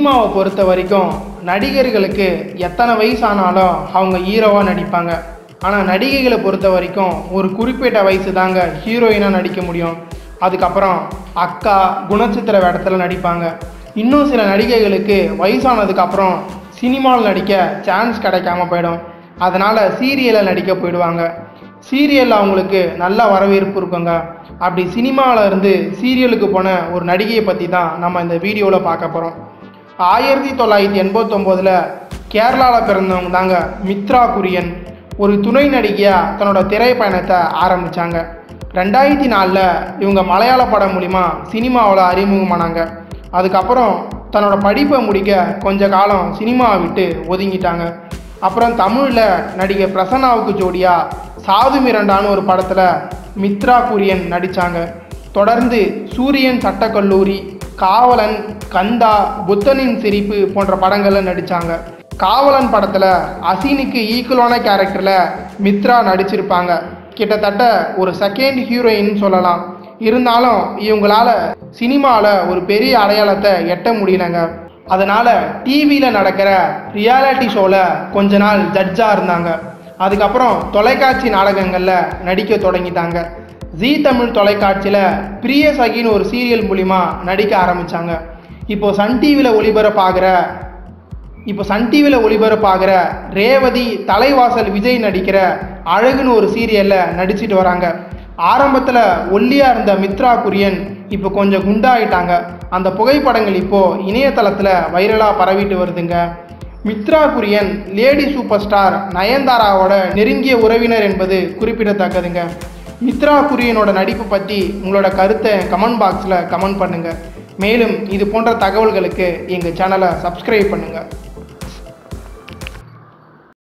சினிமாவை பொறுத்த வரைக்கும் நடிகர்களுக்கு எத்தனை வயசு ஆனாலும் அவங்க ஹீரோவாக நடிப்பாங்க. ஆனால் நடிகைகளை பொறுத்த வரைக்கும் ஒரு குறிப்பிட்ட வயசு தாங்க ஹீரோயினாக நடிக்க முடியும். அதுக்கப்புறம் அக்கா குணச்சித்திர வேடத்தில் நடிப்பாங்க. இன்னும் சில நடிகைகளுக்கு வயசானதுக்கப்புறம் சினிமாவில் நடிக்க சான்ஸ் கிடைக்காம போயிடும். அதனால் சீரியலில் நடிக்க போயிடுவாங்க. சீரியலில் அவங்களுக்கு நல்ல வரவேற்பு இருக்குங்க. அப்படி சினிமாவில் இருந்து சீரியலுக்கு போன ஒரு நடிகையை பற்றி தான் நம்ம இந்த வீடியோவில் பார்க்க போகிறோம் ஆயிரத்தி தொள்ளாயிரத்தி எண்பத்தொம்போதில் கேரளாவில் பிறந்தவங்க தாங்க மித்ரா குரியன். ஒரு துணை நடிகையாக தன்னோட திரைப்பயணத்தை ஆரம்பித்தாங்க ரெண்டாயிரத்தி நாலில் இவங்க மலையாள படம் மூலிமா சினிமாவில் அறிமுகமானாங்க. அதுக்கப்புறம் தன்னோட படிப்பை முடிக்க கொஞ்ச காலம் சினிமாவை விட்டு ஒதுங்கிட்டாங்க. அப்புறம் தமிழில் நடிகை பிரசன்னாவுக்கு ஜோடியாக சாது மிரண்டான்னு ஒரு படத்தில் மித்ரா குரியன் நடித்தாங்க தொடர்ந்து சூரியன் சட்டக்கல்லூரி காவலன் கந்தா புத்தனின் சிரிப்பு போன்ற படங்களில் நடித்தாங்க காவலன் படத்தில் அசீனுக்கு ஈக்குவலான கேரக்டரில் மித்ரா நடிச்சிருப்பாங்க. கிட்டத்தட்ட ஒரு செகண்ட் ஹீரோயின் சொல்லலாம். இருந்தாலும் இவங்களால சினிமாவில் ஒரு பெரிய அடையாளத்தை எட்ட முடியலங்க. அதனால் டிவியில் நடக்கிற ரியாலிட்டி ஷோவில் கொஞ்ச நாள் ஜட்ஜாக இருந்தாங்க. அதுக்கப்புறம் தொலைக்காட்சி நாடகங்களில் நடிக்க தொடங்கிட்டாங்க. ஜீ தமிழ் தொலைக்காட்சியில் பிரிய சகின்னு ஒரு சீரியல் மூலிமா நடிக்க ஆரம்பித்தாங்க இப்போது சன் டிவியில் ஒளிபரப்பாகிற இப்போ சன் டிவியில் ஒளிபரப்பாகிற ரேவதி தலைவாசல் விஜய் நடிக்கிற அழகுன்னு ஒரு சீரியலில் நடிச்சிட்டு வராங்க. ஆரம்பத்தில் ஒல்லியாக இருந்த மித்ரா குரியன் இப்போ கொஞ்சம் குண்டாயிட்டாங்க. அந்த புகைப்படங்கள் இப்போது இணையதளத்தில் வைரலாக பரவிட்டு வருதுங்க. Mithra Kurian lady super star நயன்தாராவோட நெருங்கிய உறவினர் என்பது குறிப்பிடத்தக்கதுங்க. மித்ரா குரியனோட நடிப்பு பற்றி உங்களோட கருத்தை கமெண்ட் பாக்ஸில் கமெண்ட் பண்ணுங்கள் மேலும் இது போன்ற தகவல்களுக்கு எங்கள் சேனலை சப்ஸ்கிரைப் பண்ணுங்கள்